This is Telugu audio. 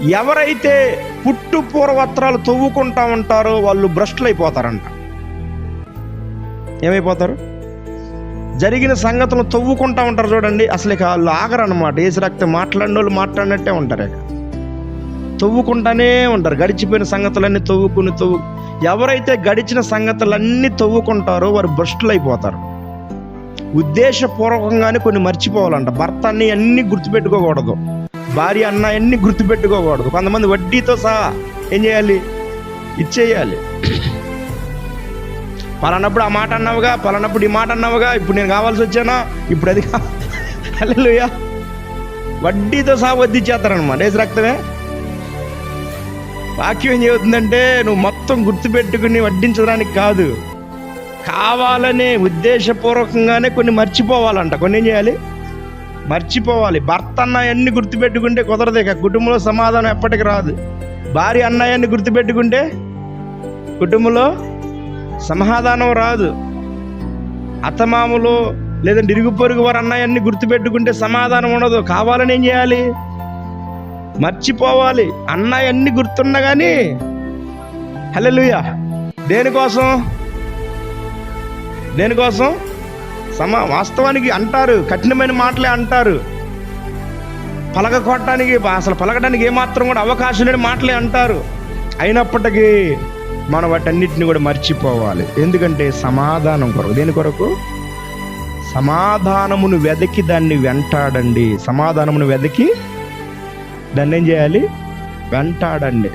ఎవరైతే పుట్టు పూర్వత్రాలు తవ్వుకుంటా ఉంటారో వాళ్ళు భ్రష్టులు అయిపోతారంట ఏమైపోతారు? జరిగిన సంగతులు తవ్వుకుంటా ఉంటారు చూడండి. అసలు ఇక వాళ్ళు ఆగరు అనమాట ఏసు మాట్లాడిన వాళ్ళు మాట్లాడినట్టే ఉంటారు ఇక. తవ్వుకుంటానే ఉంటారు. గడిచిపోయిన సంగతులన్నీ తవ్వుకుని తవ్వు ఎవరైతే గడిచిన సంగతులన్నీ తవ్వుకుంటారో వారు భ్రష్టులు అయిపోతారు ఉద్దేశపూర్వకంగానే కొన్ని మర్చిపోవాలంట. భర్త అన్ని అన్నీ గుర్తుపెట్టుకోకూడదు. భార్య అన్న అన్ని గుర్తుపెట్టుకోకూడదు. కొంతమంది వడ్డీతో సహా ఏం చేయాలి? ఇచ్చేయాలి. పలానప్పుడు ఆ మాట అన్నావుగా పలానప్పుడు ఈ మాట అన్నావుగా ఇప్పుడు నేను కావాల్సి వచ్చానా? ఇప్పుడు అది హల్లెలూయా. వడ్డీతో సహా వడ్డిచ్చేస్తారనమాట ఏసు రక్తమే? వాక్యం ఏం చెబుతుందంటే నువ్వు మొత్తం గుర్తుపెట్టుకుని వడ్డించడానికి కాదు. కావాలనే ఉద్దేశపూర్వకంగానే కొన్ని మర్చిపోవాలంట. కొన్ని ఏం చేయాలి? మర్చిపోవాలి. భర్త అన్నయ్యన్ని గుర్తుపెట్టుకుంటే కుదరదు ఇక. కుటుంబంలో సమాధానం ఎప్పటికి రాదు. భార్య అన్నయ్యన్ని గుర్తుపెట్టుకుంటే కుటుంబంలో సమాధానం రాదు. అత్తమామలు లేదంటే ఇరుగు పొరుగు వారు అన్నయ్యన్ని గుర్తుపెట్టుకుంటే సమాధానం ఉండదు. కావాలని ఏం చేయాలి? మర్చిపోవాలి. అన్నయ్యన్ని గుర్తున్నా కానీ హల్లెలూయా. దేనికోసం? దేనికోసం? సమా వాస్తవానికి అంటారు కఠినమైన మాటలే అంటారు. పలక కొట్టడానికి అసలు పలకడానికి ఏమాత్రం కూడా అవకాశం లేని మాటలే అంటారు. అయినప్పటికీ మనం వాటన్నిటిని కూడా మర్చిపోవాలి. ఎందుకంటే సమాధానం కొరకు. దేని కొరకు? సమాధానమును వెదకి దాన్ని వెంటాడండి. సమాధానమును వెదకి దాన్ని ఏం చేయాలి? వెంటాడండి.